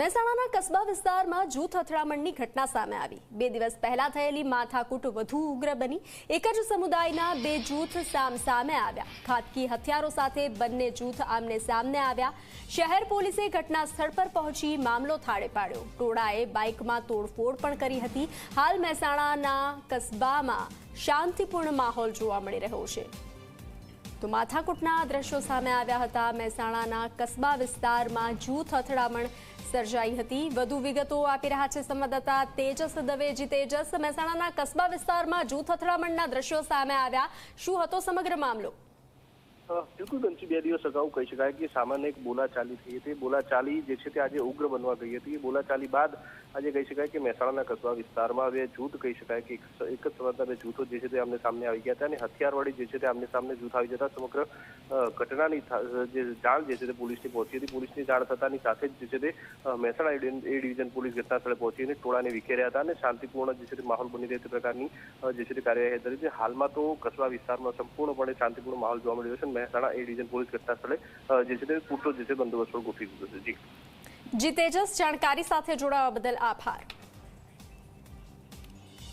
મહેસાણાના કસ્બા વિસ્તારમાં જૂથ અથડામણની ઘટના સામે આવી. બે દિવસ પહેલા થયેલી માથાકૂટ વધુ ઉગ્ર બની. એક જ સમુદાયના બે જૂથ સામસામે આવ્યા. ખાતકી હથિયારો સાથે બંને જૂથ આમને સામને આવ્યા. શહેર પોલીસે ઘટના સ્થળ પર પહોંચી મામલો થાળે પાડ્યો. ટોળાએ બાઇકમાં તોડફોડ પણ કરી હતી. હાલ મહેસાણાના કસ્બામાં શાંતિપૂર્ણ માહોલ જોવા મળી રહ્યો છે. તો માથાકૂટના દ્રશ્યો સામે આવ્યા હતા. મહેસાણાના કસ્બા વિસ્તારમાં જૂથ અથડામણ સર્જાઈ હતી. વધુ વિગતો આપી રહ્યા છે સંવાદદાતા તેજસ દવેજી તેજસ. મહેસાણાના કસ્બા વિસ્તારમાં જૂથ અથડામણના દ્રશ્યો સામે આવ્યા. શું હતો સમગ્ર મામલો? બિલકુલ બંસી બે દિવસ અગાઉ કહી શકાય કે સામાન્ય એક બોલાચાલી થઈ હતી. બોલાચાલી જે છે તે આજે ઉગ્ર બનવા ગઈ હતી. બોલાચાલી બાદ આજે કહી શકાય કે મહેસાણાના કસ્બા વિસ્તારમાં બે જૂથ કહી શકાય કે એક જ સમાજના જૂથો જે છે તે આમને સામને આવી ગયા હતા અને હથિયારવાળી જે છે તે આમને સામને જૂથ આવી જતા સમગ્ર ઘટનાની જે જાણ જે છે તે પોલીસની પહોંચી હતી. પોલીસની જાણ થતાની સાથે જ જે છે તે મહેસાણા એ ડિવિઝન- પોલીસ ઘટના સ્થળે પહોંચી અને ટોળાને વિખેર્યા હતા અને શાંતિપૂર્ણ જે છે તે માહોલ બની રહે તે પ્રકારની જે છે તે કાર્યવાહી ધરી છે. હાલમાં તો કસ્બા વિસ્તારમાં સંપૂર્ણપણે શાંતિપૂર્ણ માહોલ જોવા મળી રહ્યો છે મહેસાણા એ ડિવિઝન પોલીસ ઘટના જે છે તે પૂરતો જે છે બંદોબસ્ત ગોઠવી દીધો છે જી જી તેજસ જાણકારી સાથે જોડાવા બદલ આભાર